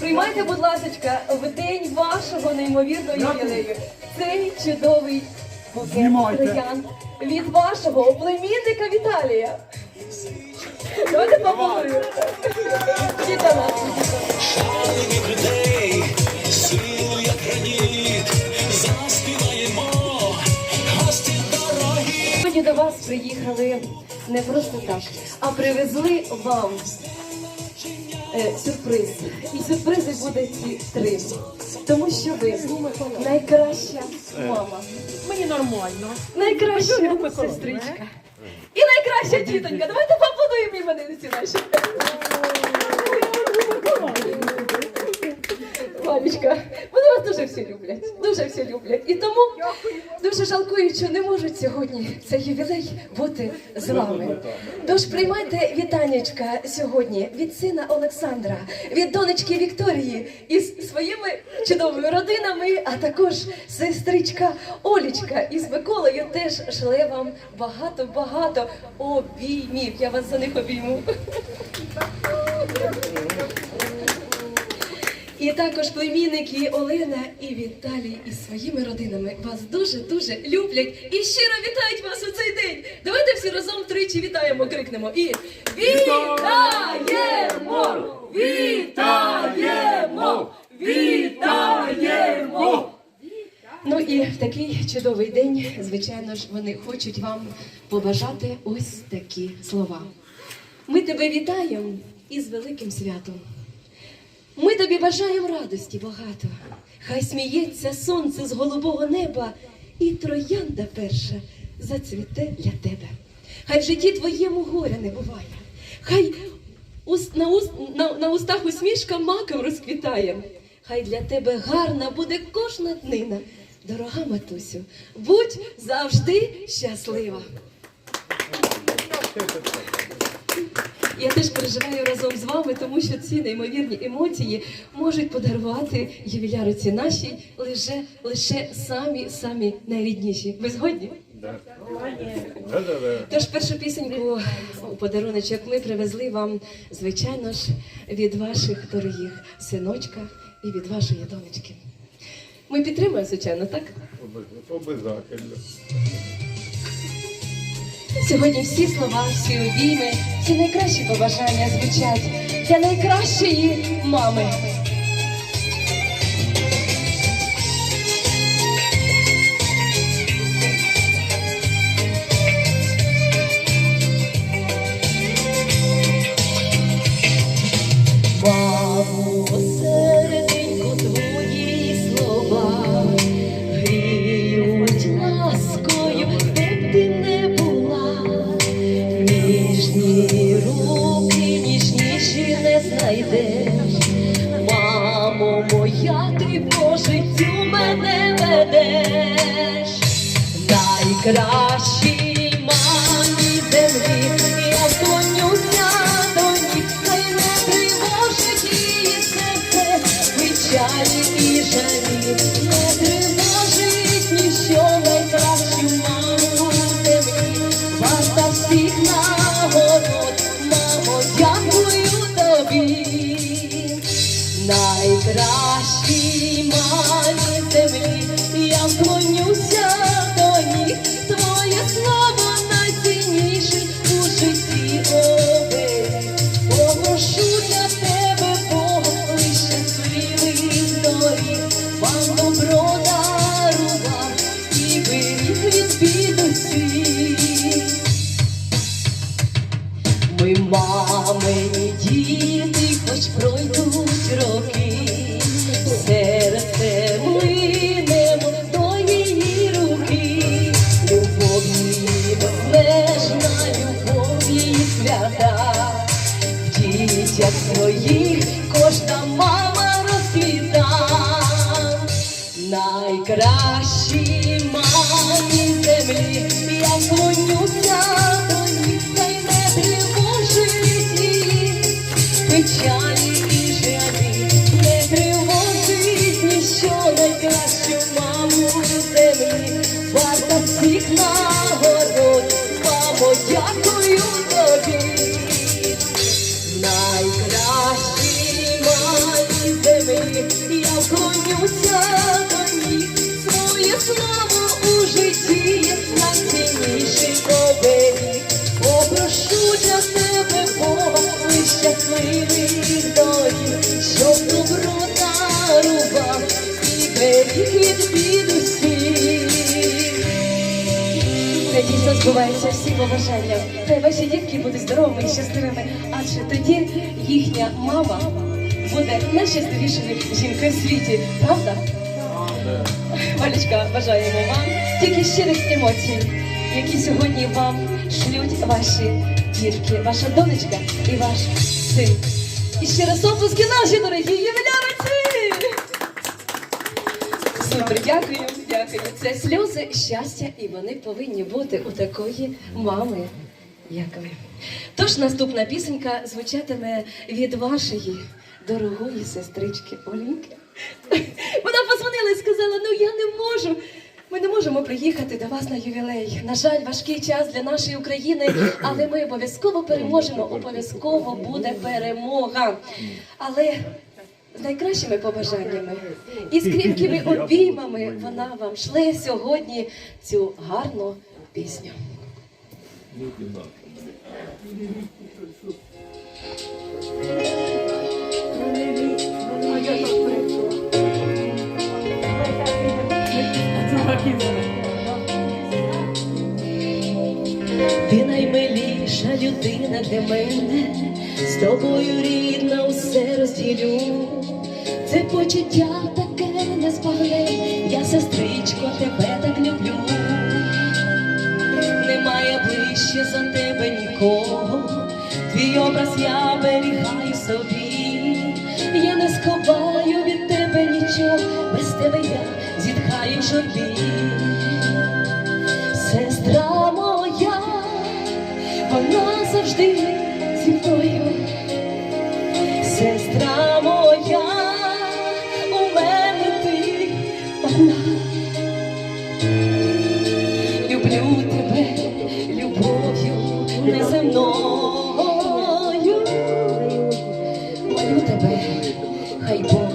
Приймайте, будь ласка, в день вашого неймовірного ювілею. Цей чудовий букет троянд від вашого племінника Віталія. Давайте гості дорогі. Сьогодні до вас приїхали не просто так, а привезли вам сюрприз. І сюрпризи буде ці три. Тому що ви найкраща мама, Мені нормально. найкраща сестричка і найкраща тітонька. Давайте поаплодуємо іменинці наші. Мамічка, вони вас дуже всі люблять, дуже всі люблять. І тому дуже жалкую, що не можуть сьогодні цей ювілей бути з вами. Тож приймайте вітаннячка сьогодні від сина Олександра, від донечки Вікторії із своїми чудовими родинами, а також сестричка Олічка із Миколою теж шле вам багато-багато обіймів. Я вас за них обійму. І також племінники Олена і Віталій із своїми родинами вас дуже-дуже люблять і щиро вітають вас у цей день. Давайте всі разом тричі вітаємо, крикнемо і вітаємо! Вітаємо! Вітаємо! Ну і в такий чудовий день, звичайно ж, вони хочуть вам побажати ось такі слова. Ми тебе вітаємо із великим святом. Ми тобі бажаємо радості багато. Хай сміється сонце з голубого неба, і троянда перша зацвіте для тебе. Хай в житті твоєму горя не буває. Хай ус- на, уст, на, на устах усмішка маком розквітає. Хай для тебе гарна буде кожна днина. Дорога матусю, будь завжди щаслива. Я теж переживаю разом з вами, тому що ці неймовірні емоції можуть подарувати ювіляриці нашій лише, лише самі самі найрідніші. Ви згодні? Тож першу пісеньку у подаруночок ми привезли вам, звичайно ж, від ваших дорогих синочка і від вашої донечки. Ми підтримуємо, звичайно, так? Обязательно. Сьогодні всі слова, всі обійми, всі найкращі побажання звучать для найкращої мами. Найкращій мамі землі, я вклонюся до них, хай не тривожить її серце, печалі і жалі, не тривожить ніщо найкращу маму землі, варта всіх нагород, мамо, дякую тобі. Найкращій мамі землі, я вклонюся мамині діти, хоч пройдуть роки, найкращій мамі землі, я вклонюся побажання. Хай ваші дітки будуть здоровими і щасливими, адже тоді їхня мама буде найщасливішою жінкою в світі, правда? Валечка, бажаємо вам тільки щирих емоцій, які сьогодні вам шлють ваші дітки, ваша донечка і ваш син. І ще раз оплески наші дорогі ювіляриці! Супер, дякую, дякую. Це сльози щастя, і вони повинні бути у такої мами, як ви. Тож наступна пісенька звучатиме від вашої дорогої сестрички Олінки. Вона позвонила і сказала: ну я не можу. Ми не можемо приїхати до вас на ювілей. На жаль, важкий час для нашої України, але ми обов'язково переможемо. Обов'язково буде перемога. Але найкращими побажаннями. І з кріпкими обіймами вона вам шле сьогодні цю гарну пісню. Ти наймиліша людина для мене, з тобою рідна усе розділю. Це почуття таке незбагне, я сестричко, тебе так люблю. Немає ближче за тебе нікого, твій образ я берігаю собі, я не сховаю від тебе нічого, без тебе я зітхаю в журбі. Сестра вона завжди зі мною. Сестра моя, у мене ти одна. Люблю тебе любов'ю неземною. Молю тебе, хай Бог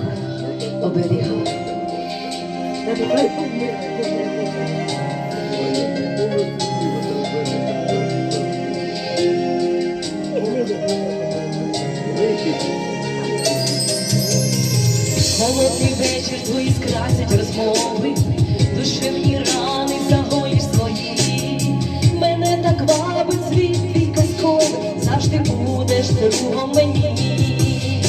оберігає. Холодний вечір твої скрасять розмови, душевні рани загоїш свої. Мене так вабить світ твій казковий, завжди будеш другом мені.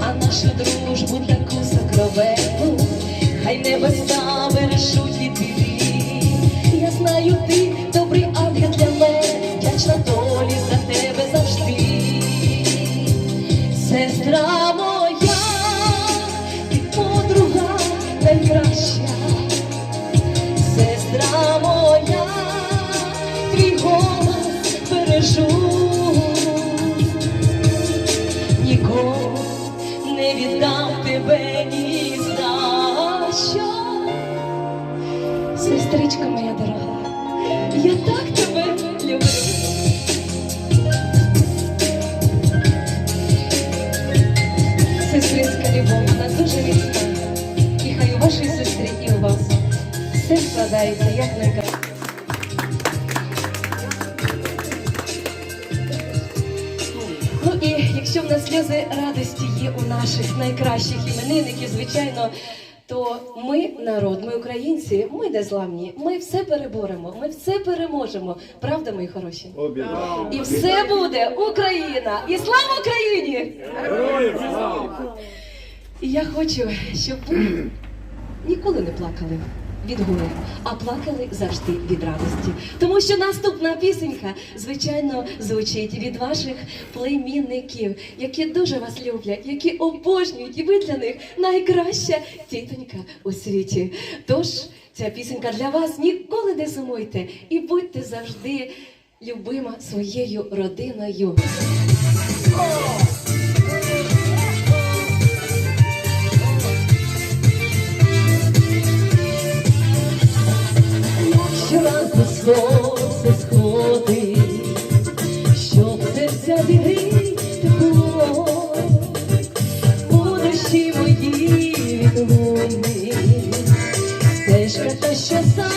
А нашу дружбу таку сокровенну, хай небеса сестра моя, твій голос бережу, нікому не віддам тебе ні за що. Сестричка моя дорога, я так тебе люблю. Сестринська любов, вона дуже міцна. Все складається як найкраще. Ну і якщо в нас сльози радості є у наших найкращих іменинників, звичайно, то ми народ, ми українці, ми незламні, ми все переборемо, ми все переможемо. Правда, мої хороші? Обіцяю. І все буде Україна! І слава Україні! Героям слава! І я хочу, щоб ви ніколи не плакали від горя, а плакали завжди від радості. Тому що наступна пісенька, звичайно, звучить від ваших племінників, які дуже вас люблять, які обожнюють, і ви для них найкраща тітонька у світі. Тож ця пісенька для вас ніколи не сумуйте і будьте завжди любима своєю родиною. Сонце сходить, щоб серця зігріть тепло, у душі відлунні, стежка та що за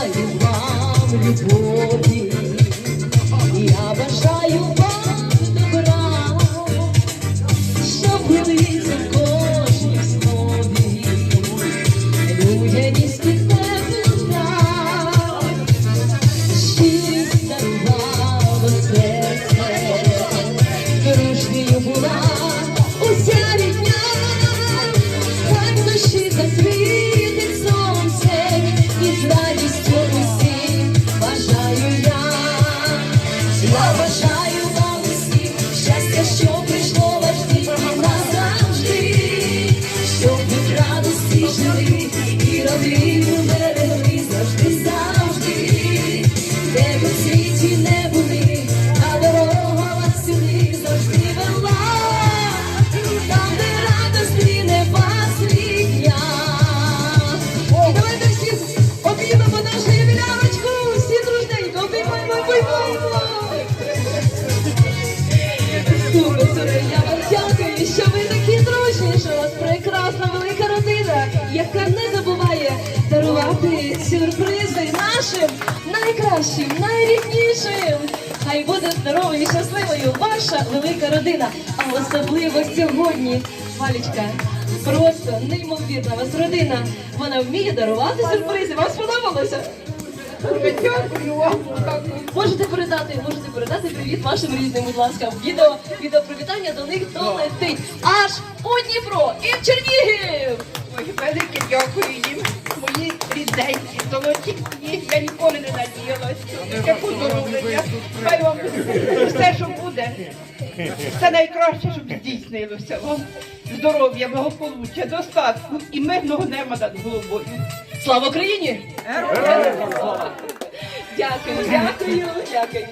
бажаю вам любові, я дарувати сюрпризи нашим найкращим, найріднішим. Хай буде здоровою і щасливою ваша велика родина, а особливо сьогодні, Валічка. Просто неймовірна вас родина. Вона вміє дарувати сюрпризи. Вам сподобалося? Можете передати, можете передати привіт вашим рідним, будь ласка, відео, відео привітання до них долетить аж у Дніпро і в Чернігів. Ой, велике дякую їм. Рідненькі, золоті дні. Я ніколи не надіялась. Яке поздоровлення. Хай вам все, що буде, це найкраще, щоб здійснилося вам. Здоров'я, благополуччя, достатку і мирного неба над головою. Слава Україні! Дякую, дякую, дякую.